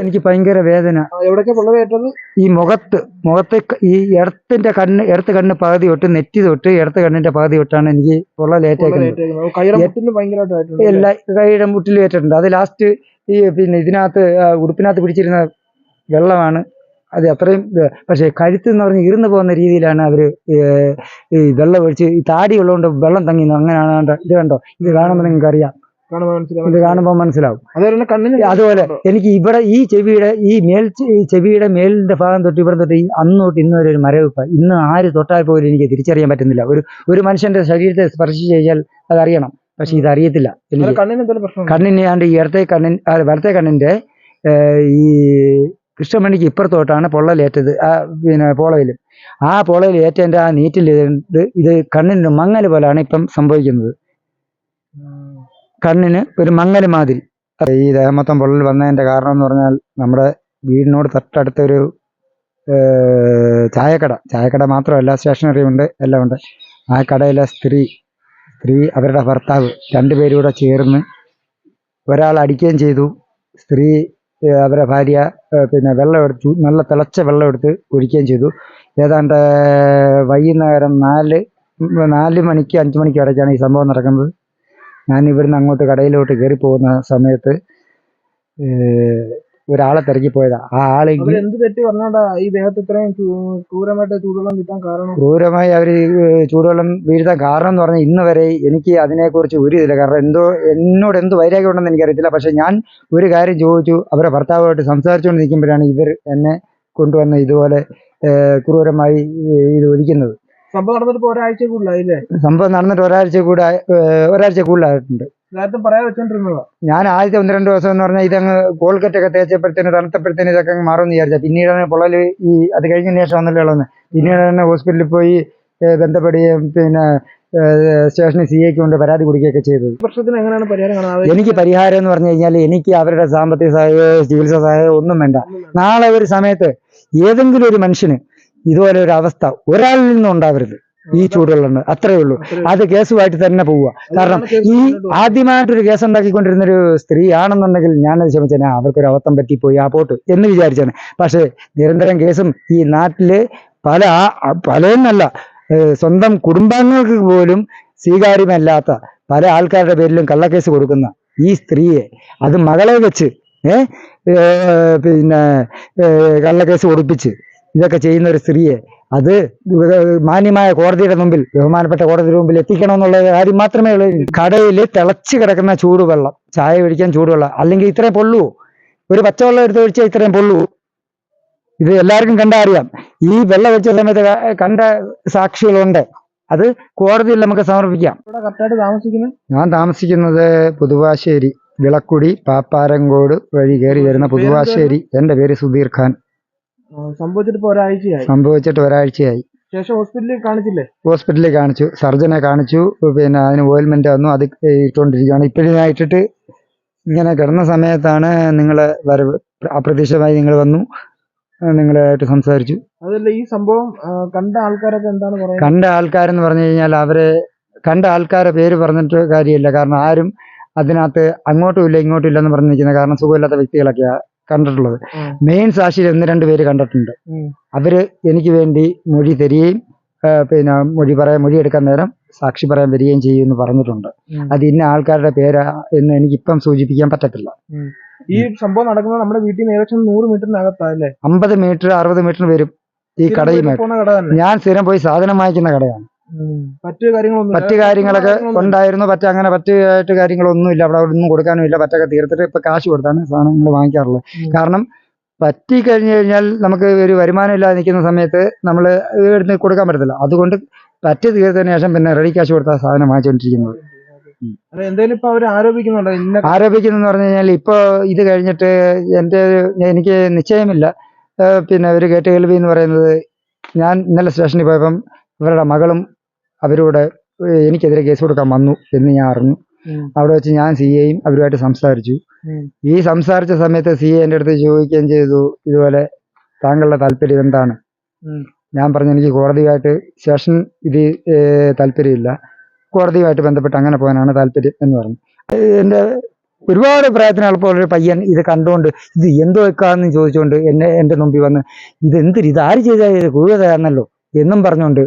എനിക്ക് ഭയങ്കര വേദന. എവിടൊക്കെ പൊള്ളവേറ്റത് ഈ മുഖത്ത് മുഖത്തെ ഈ ഇടത്തിന്റെ കണ്ണ് ഇടത്ത് കണ്ണ് പകുതി തൊട്ട് നെറ്റി തൊട്ട് ഇടത്ത് കണ്ണിന്റെ പകുതി തൊട്ടാണ് എനിക്ക് പൊള്ളലേറ്റേക്കുന്നത് പൊള്ളലേറ്റേക്കുന്നത് കൈയുടെ എല്ലാ മുട്ടിൽ ഏറ്റിട്ടുണ്ട് അത് ലാസ്റ്റ് ഈ പിന്നെ ഇതിനകത്ത് ഉടുപ്പിനകത്ത് പിടിച്ചിരുന്ന വെള്ളമാണ്. അത് അത്രയും പക്ഷെ കഴുത്ത് എന്ന് പറഞ്ഞ് ഇരുന്ന് പോകുന്ന രീതിയിലാണ് അവർ ഈ വെള്ളം ഒഴിച്ച് ഈ താടി ഉള്ളതുകൊണ്ട് വെള്ളം തങ്ങിന്നു അങ്ങനെയാണ് ഇത് കണ്ടോ? ഇത് കാണുമ്പോൾ നിങ്ങൾക്ക് അറിയാം ഇത് കാണുമ്പോൾ മനസ്സിലാവും. അതുപോലെ തന്നെ കണ്ണിന് അതുപോലെ എനിക്ക് ഇവിടെ ഈ ചെവിയുടെ ഈ മേൽ ഈ ചെവിയുടെ മേലിന്റെ ഭാഗം തൊട്ട് ഇവിടെ തൊട്ട് ഈ അന്ന് തൊട്ട് ഇന്ന് വരെ ഒരു മരവിപ്പ ഇന്ന് ആര് തൊട്ടാൽ പോലും എനിക്ക് തിരിച്ചറിയാൻ പറ്റുന്നില്ല. ഒരു ഒരു മനുഷ്യന്റെ ശരീരത്തെ സ്പർശിച്ച് കഴിഞ്ഞാൽ അതറിയണം. പക്ഷെ ഇത് അറിയത്തില്ല കണ്ണിന് ഞാൻ ഈ ഇടത്തെ കണ്ണിൻ വലത്തെ കണ്ണിന്റെ ഈ കൃഷ്ണമണിക്ക് ഇപ്പുറത്തോട്ടാണ് പൊള്ളലേറ്റത് ആ പിന്നെ പോളയിൽ ആ പോളയിൽ ഏറ്റതിന്റെ ആ നീറ്റിൽ ഇത് കണ്ണിന് മങ്ങൽ പോലാണ് ഇപ്പം സംഭവിക്കുന്നത്. കണ്ണിന് ഒരു മങ്ങൽ മാതിരി. ഈ ദേഹമൊത്തം പൊള്ളൽ വന്നതിന്റെ കാരണം എന്ന് പറഞ്ഞാൽ നമ്മുടെ വീടിനോട് തൊട്ടടുത്തൊരു ചായക്കട. ചായക്കട മാത്രമല്ല സ്റ്റേഷനറി ഉണ്ട് എല്ലാം ഉണ്ട്. ആ കടയിലെ സ്ത്രീ സ്ത്രീ അവരുടെ ഭർത്താവ് രണ്ടുപേരും കൂടെ ചേർന്ന് ഒരാൾ അടിക്കുകയും ചെയ്തു. സ്ത്രീ അവരെ ഭാര്യ പിന്നെ വെള്ളം എടുത്തു നല്ല തിളച്ച വെള്ളം എടുത്ത് ഒഴിക്കുകയും ചെയ്തു. ഏതാണ്ട് വൈകുന്നേരം നാല് നാല് മണിക്ക് അഞ്ച് മണിക്ക് ഇടയ്ക്കാണ് ഈ സംഭവം നടക്കുന്നത്. ഞാൻ ഇവിടുന്ന് അങ്ങോട്ട് കടയിലോട്ട് കയറി പോകുന്ന സമയത്ത് ഒരാളെ തിരക്കി പോയതാ ആ ആളെ എന്ത് തെറ്റി പറഞ്ഞോണ്ടാ ഈ ദേഹത്ത് ഇത്രയും ക്രൂരമായിട്ട് ചൂടുവെള്ളം കിട്ടാൻ കാരണം? ക്രൂരമായി അവർ ചൂടുവെള്ളം വീഴ്ത്താൻ കാരണം എന്ന് പറഞ്ഞാൽ ഇന്ന് വരെ എനിക്ക് അതിനെക്കുറിച്ച് ഒരു ഇതില്ല. കാരണം എന്തോ എന്നോട് എന്ത് വൈരാഗ്യം ഉണ്ടെന്ന് എനിക്കറിയത്തില്ല. പക്ഷെ ഞാൻ ഒരു കാര്യം ചോദിച്ചു. അവരെ ഭർത്താവുമായിട്ട് സംസാരിച്ചുകൊണ്ട് നിൽക്കുമ്പോഴാണ് ഇവർ എന്നെ കൊണ്ടുവന്ന് ഇതുപോലെ ക്രൂരമായി ഇത് ഒഴിക്കുന്നത്. സംഭവം നടന്നിട്ട് ഒരാഴ്ച കൂടുതലായില്ലേ സംഭവം നടന്നിട്ട് ഒരാഴ്ച കൂടെ ഒരാഴ്ച കൂടുതലായിട്ടുണ്ട്. നേരത്തെ പറയാൻ വെച്ചോണ്ടിരുന്നതാ. ഞാൻ ആദ്യത്തെ ഒന്ന് രണ്ട് ദിവസം എന്ന് പറഞ്ഞാൽ ഇതങ്ങ് കോൾക്കറ്റ് ഒക്കെ തേച്ചപ്പോഴത്തേന് തണുത്തപ്പോഴത്തേന് ഇതൊക്കെ അങ്ങ് മാറുമെന്ന് വിചാരിച്ചാൽ പിന്നീടാണ് പൊള്ളൽ ഈ അത് കഴിഞ്ഞ ശേഷം വന്നല്ലോ ഉള്ളത് പിന്നീട് തന്നെ ഹോസ്പിറ്റലിൽ പോയി ബന്ധപ്പെടുകയും പിന്നെ സ്റ്റേഷനിൽ സി എക്ക് കൊണ്ട് പരാതി കൊടുക്കുകയൊക്കെ ചെയ്തത് പ്രശ്നത്തിന് എങ്ങനെയാണ് പരിഹാരം കാണാതെ എനിക്ക് പരിഹാരം എന്ന് പറഞ്ഞു കഴിഞ്ഞാൽ എനിക്ക് അവരുടെ സാമ്പത്തിക സഹായമോ ചികിത്സാ സഹായമോ ഒന്നും വേണ്ട. നാളെ ഒരു സമയത്ത് ഏതെങ്കിലും ഒരു മനുഷ്യന് ഇതുപോലെ ഒരു അവസ്ഥ ഒരാളിൽ നിന്നും ഉണ്ടാവരുത്. ഈ ചൂടുവെള്ളം അത്രേ ഉള്ളൂ. അത് കേസുമായിട്ട് തന്നെ പോവുക. കാരണം ഈ ആദ്യമായിട്ടൊരു കേസ് ഉണ്ടാക്കിക്കൊണ്ടിരുന്ന ഒരു സ്ത്രീ ആണെന്നുണ്ടെങ്കിൽ ഞാനത് ക്ഷമിച്ചേനെ അവർക്കൊരു അബദ്ധം പറ്റിപ്പോയി ആ പോട്ട് എന്ന് വിചാരിച്ചാണ്. പക്ഷേ നിരന്തരം കേസും ഈ നാട്ടിൽ പല പലയെന്നല്ല സ്വന്തം കുടുംബാംഗങ്ങൾക്ക് പോലും സ്വീകാര്യമല്ലാത്ത പല ആൾക്കാരുടെ പേരിലും കള്ളക്കേസ് കൊടുക്കുന്ന ഈ സ്ത്രീയെ അത് മകളെ വെച്ച് ഏഹ് പിന്നെ കള്ളക്കേസ് കൊടുപ്പിച്ച് ഇതൊക്കെ ചെയ്യുന്ന ഒരു സ്ത്രീയെ അത് മാന്യമായ കോടതിയുടെ മുമ്പിൽ ബഹുമാനപ്പെട്ട കോടതിയുടെ മുമ്പിൽ എത്തിക്കണമെന്നുള്ള കാര്യം മാത്രമേ ഉള്ളൂ. കടയിൽ തിളച്ച് കിടക്കുന്ന ചൂടുവെള്ളം ചായ ഒഴിക്കാൻ ചൂടുവെള്ളം അല്ലെങ്കിൽ ഇത്രയും പൊള്ളൂ. ഒരു പച്ചവെള്ളം എടുത്ത് ഒഴിച്ചാൽ ഇത്രയും പൊള്ളൂ. ഇത് എല്ലാവർക്കും കണ്ടാ അറിയാം. ഈ വെള്ളം ഒഴിച്ച സമയത്ത് കണ്ട സാക്ഷികളുണ്ട്. അത് കോടതിയിൽ നമുക്ക് സമർപ്പിക്കാം. ഞാൻ താമസിക്കുന്നത് പുതുവാശ്ശേരി വിളക്കുടി പാപ്പാരങ്കോട് വഴി കയറി വരുന്ന പുതുവാശ്ശേരി. എന്റെ പേര് സുധീർ ഖാൻ. സംഭവിച്ചിട്ട് ഇപ്പൊ ഒരാഴ്ചയായി. സംഭവിച്ചിട്ട് ഒരാഴ്ചയായി. ശേഷം ഹോസ്പിറ്റലിൽ കാണിച്ചില്ലേ? ഹോസ്പിറ്റലിൽ കാണിച്ചു സർജനെ കാണിച്ചു പിന്നെ അതിന് ഓയിൽമെന്റ് വന്നു അത് ഇട്ടുകൊണ്ടിരിക്കുകയാണ് ഇപ്പോഴും ഞാൻ ഇട്ടിട്ട് ഇങ്ങനെ കിടന്ന സമയത്താണ് നിങ്ങളെ വരവ് അപ്രതീക്ഷിതമായി നിങ്ങൾ വന്നു നിങ്ങളായിട്ട് സംസാരിച്ചു. അതല്ല ഈ സംഭവം കണ്ട ആൾക്കാരൊക്കെ എന്താണ് പറയുന്നത്? കണ്ട ആൾക്കാരെന്ന് പറഞ്ഞു കഴിഞ്ഞാൽ അവരെ കണ്ട ആൾക്കാരെ പേര് പറഞ്ഞിട്ട് കാര്യമില്ല. കാരണം ആരും അതിനകത്ത് അങ്ങോട്ടും ഇല്ല ഇങ്ങോട്ടും ഇല്ലെന്ന് പറഞ്ഞു നിൽക്കുന്ന കാരണം സുഖമില്ലാത്ത വ്യക്തികളൊക്കെയാ കണ്ടിട്ടുള്ളത്. മെയിൻ സാക്ഷിയിൽ ഒന്ന് രണ്ട് പേര് കണ്ടിട്ടുണ്ട്. അവർ എനിക്ക് വേണ്ടി മൊഴി തരികയും പിന്നെ മൊഴി പറയാൻ മൊഴി എടുക്കാൻ നേരം സാക്ഷി പറയാൻ വരികയും ചെയ്യും എന്ന് പറഞ്ഞിട്ടുണ്ട്. അത് ഇന്ന ആൾക്കാരുടെ പേരാ എന്ന് എനിക്ക് ഇപ്പം സൂചിപ്പിക്കാൻ പറ്റത്തില്ല. ഈ സംഭവം നടക്കുന്നത് നമ്മുടെ വീട്ടിൽ നിന്ന് ഏകദേശം നൂറ് മീറ്ററിനകത്തല്ലേ അമ്പത് മീറ്റർ അറുപത് മീറ്റർ വരും ഈ കടയുമായിട്ട്. പോകുന്ന കട തന്നെ. ഞാൻ സ്ഥിരം പോയി സാധനം വാങ്ങിക്കുന്ന കടയാണ്. മറ്റു കാര്യങ്ങളൊക്കെ ഉണ്ടായിരുന്നു. പറ്റ അങ്ങനെ പറ്റായിട്ട് കാര്യങ്ങളൊന്നും ഇല്ല. അവിടെ ഒന്നും കൊടുക്കാനും ഇല്ല. പറ്റൊക്കെ തീർത്തിട്ട് ഇപ്പൊ കാശ് കൊടുത്താണ് സാധനങ്ങൾ വാങ്ങിക്കാറുള്ളത്. കാരണം പറ്റി കഴിഞ്ഞു കഴിഞ്ഞാൽ നമുക്ക് ഒരു വരുമാനം ഇല്ലാതെ നിൽക്കുന്ന സമയത്ത് നമ്മൾ എടുത്ത് കൊടുക്കാൻ പറ്റത്തില്ല. അതുകൊണ്ട് പറ്റി തീർത്തതിന് ശേഷം പിന്നെ റെഡി കാശ് കൊടുത്ത സാധനം വാങ്ങിച്ചുകൊണ്ടിരിക്കുന്നത് ആരോപിക്കുന്നു ഇപ്പൊ അവർ ആരോപിക്കുന്നുണ്ടോ? ഇന്ന ആരോപിക്കുന്നതെന്ന് പറഞ്ഞു കഴിഞ്ഞാൽ ഇപ്പൊ ഇത് കഴിഞ്ഞിട്ട് എന്റെ എനിക്ക് നിശ്ചയമില്ല. പിന്നെ ഒരു കേട്ട് കേൾവി എന്ന് പറയുന്നത് ഞാൻ ഇന്നലെ സ്റ്റേഷനിൽ പോയപ്പം ഇവരുടെ മകളും അവരോട് എനിക്കെതിരെ കേസ് കൊടുക്കാൻ വന്നു എന്ന് ഞാൻ അറിഞ്ഞു. അവിടെ വെച്ച് ഞാൻ സി എയും അവരുമായിട്ട് സംസാരിച്ചു. ഈ സംസാരിച്ച സമയത്ത് സി എ എന്റെ അടുത്ത് ചോദിക്കുകയും ചെയ്തു ഇതുപോലെ താങ്കളുടെ താല്പര്യം എന്താണ്? ഞാൻ പറഞ്ഞു എനിക്ക് കോടതിയുമായിട്ട് സെഷൻ ഇത് താല്പര്യമില്ല. കോടതിയുമായിട്ട് ബന്ധപ്പെട്ട് അങ്ങനെ പോകാനാണ് താല്പര്യം എന്ന് പറഞ്ഞു. എന്റെ ഒരുപാട് പ്രായത്തിന് എളുപ്പമുള്ള ഒരു പയ്യൻ ഇത് കണ്ടുകൊണ്ട് ഇത് എന്തോ വെക്കാന്ന് ചോദിച്ചുകൊണ്ട് എന്നെ എന്റെ മുമ്പിൽ വന്ന് ഇത് എന്തിരി ഇത് ആര് ചെയ്താൽ കൂടുതലാണല്ലോ ക്രൂരതയാണല്ലോ എന്നും പറഞ്ഞുകൊണ്ട്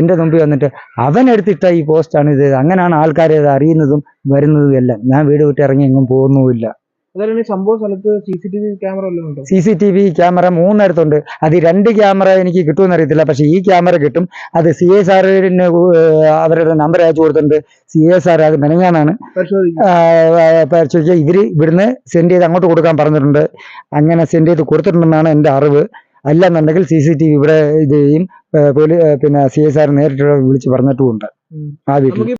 എന്റെ മുമ്പിൽ വന്നിട്ട് അവൻ എടുത്തിട്ട ഈ പോസ്റ്റാണ് ഇത്. അങ്ങനെയാണ് ആൾക്കാരെ ഇത് അറിയുന്നതും വരുന്നതും എല്ലാം. ഞാൻ വീട് വിട്ട് ഇറങ്ങി എങ്ങും പോകുന്നുമില്ല. C C T V camera മൂന്നിടത്തുണ്ട്. അത് രണ്ട് ക്യാമറ എനിക്ക് കിട്ടുമെന്ന് അറിയത്തില്ല. പക്ഷെ ഈ ക്യാമറ കിട്ടും. അത് സി എസ് ആറിന് അവരുടെ നമ്പർ അയച്ചു കൊടുത്തിട്ടുണ്ട്. സി എസ് ആർ അത് മെനങ്ങാനാണ് പരിശോധിച്ചാൽ ഇവർ ഇവിടുന്ന് സെൻഡ് ചെയ്ത് അങ്ങോട്ട് കൊടുക്കാൻ പറഞ്ഞിട്ടുണ്ട്. അങ്ങനെ സെൻഡ് ചെയ്ത് കൊടുത്തിട്ടുണ്ടെന്നാണ് എന്റെ അറിവ്. അല്ലെന്നുണ്ടെങ്കിൽ സി സി ടി വി ഇവിടെ ഇത് ചെയ്യും. പിന്നെ സി എസ് ആർ നേരിട്ട് വിളിച്ച് പറഞ്ഞിട്ടുമുണ്ട്. ആ വീട്ടിൽ.